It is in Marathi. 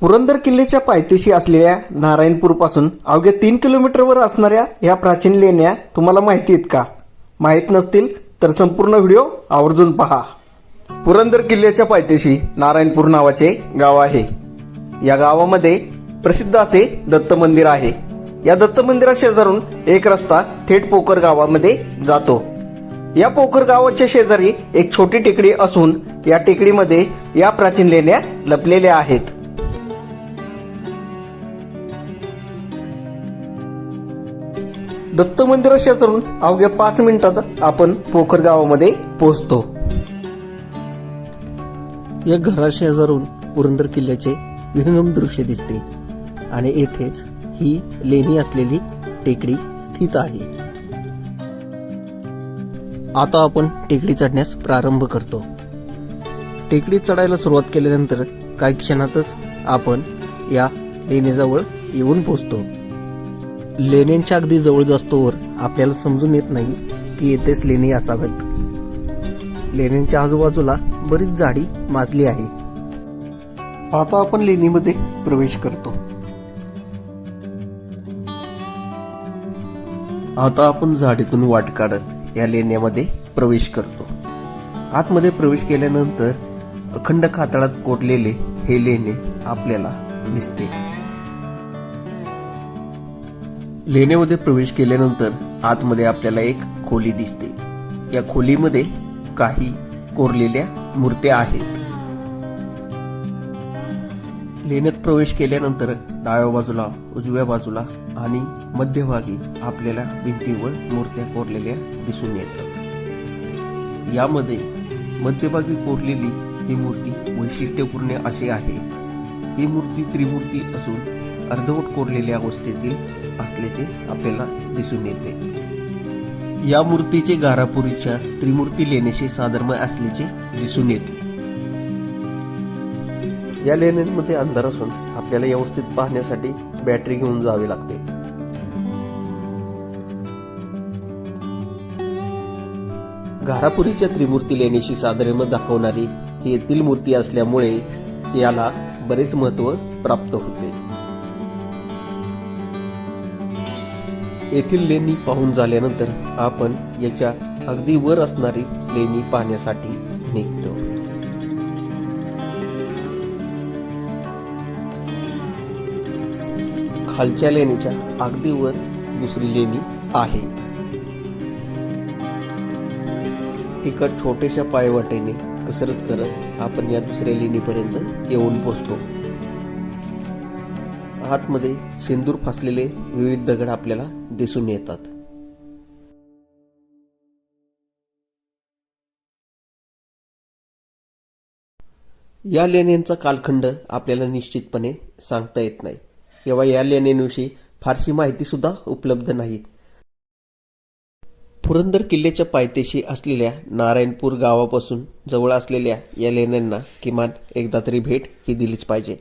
पुरंदर किल्ल्याच्या पायथ्याशी असलेल्या नारायणपूरपासून अवघ्या तीन किलोमीटरवर असणाऱ्या या प्राचीन लेण्या तुम्हाला माहिती आहेत का? माहीत नसतील तर संपूर्ण व्हिडिओ आवर्जून पहा. पुरंदर किल्ल्याच्या पायथ्याशी नारायणपूर नावाचे गाव आहे. या गावामध्ये प्रसिद्ध असे दत्त मंदिर आहे. या दत्त मंदिरा शेजारून एक रस्ता थेट पोकर गावामध्ये जातो. या पोखर गावाच्या शेजारी एक छोटी टेकडी असून या टेकडीमध्ये या प्राचीन लेण्या लपलेल्या आहेत. दत्त मंदिरा शेजारून अवघ्या पाच मिनिटात आपण पोखर गावामध्ये पोहोचतो. या घरा शेजारून पुरंदर किल्ल्याचे विहंगम दृश्य दिसते. आणि येथेच ही लेणी असलेली टेकडी स्थित आहे. आता आपण टेकडी चढण्यास प्रारंभ करतो. टेकडी चढायला सुरुवात केल्यानंतर काही क्षणातच आपण या लेणीजवळ येऊन पोहोचतो. लेण्यांच्या अगदी जवळ जास्तोवर आपल्याला समजून येत नाही की येथेच लेणी असाव्यात लेण्यांच्या आजूबाजूला बरीच झाडी माजली आहे. आता आपण लेणीमध्ये प्रवेश करतो. आता आपण झाडीतून वाट काढत या लेण्यामध्ये प्रवेश करतो. आतमध्ये प्रवेश केल्यानंतर अखंड कातळात कोरलेले हे लेणे आपल्याला दिसते. लेण्यामध्ये प्रवेश केल्यानंतर आतमध्ये आपल्याला एक खोली दिसते. या खोलीमध्ये काही कोरलेल्या मूर्त्या आहेत. लेण्यात प्रवेश केल्यानंतर डाव्या बाजूला उजव्या बाजूला आणि मध्यभागी आपल्याला भिंतीवर मूर्त्या कोरलेल्या दिसून येतात. यामध्ये मध्यभागी कोरलेली ही मूर्ती वैशिष्ट्यपूर्ण अशी आहे. ही मूर्ती त्रिमूर्ती असून अर्धवट कोरलेल्या अवस्थेतील असल्याचे आपल्याला दिसून येते. या मूर्तीचे गारापुरीच्या त्रिमूर्ती लेण्याशी साधर्म्य असल्याचे दिसून येते. या लेण्यांमध्ये अंधार असून आपल्याला व्यवस्थित पाहण्यासाठी बॅटरी घेऊन जावे लागते. घारापुरीच्या त्रिमूर्ती लेण्याशी साधर्म्य दाखवणारी ही येथील मूर्ती असल्यामुळे याला बरेच महत्त्व प्राप्त होते. येथील लेणी पाहून झाल्यानंतर आपण याच्या अगदी वर असणारी लेणी पाहण्यासाठी निघतो. खालच्या लेणीच्या अगदी वर दुसरी लेणी आहे. एका छोट्याशा पायवाटेने कसरत करत आपण या दुसऱ्या लेणीपर्यंत येऊन पोचतो आतमध्ये शेंदूर फासलेले विविध दगड आपल्याला दिसून येतात. या लेण्यांचा कालखंड आपल्याला निश्चितपणे सांगता येत नाही. किंवा या लेण्यांविषयी फारशी माहिती सुद्धा उपलब्ध नाही. पुरंदर किल्ल्याच्या पायथ्याशी असलेल्या नारायणपूर गावापासून जवळ असलेल्या या लेण्यांना किमान एकदा तरी भेट ही दिलीच पाहिजे.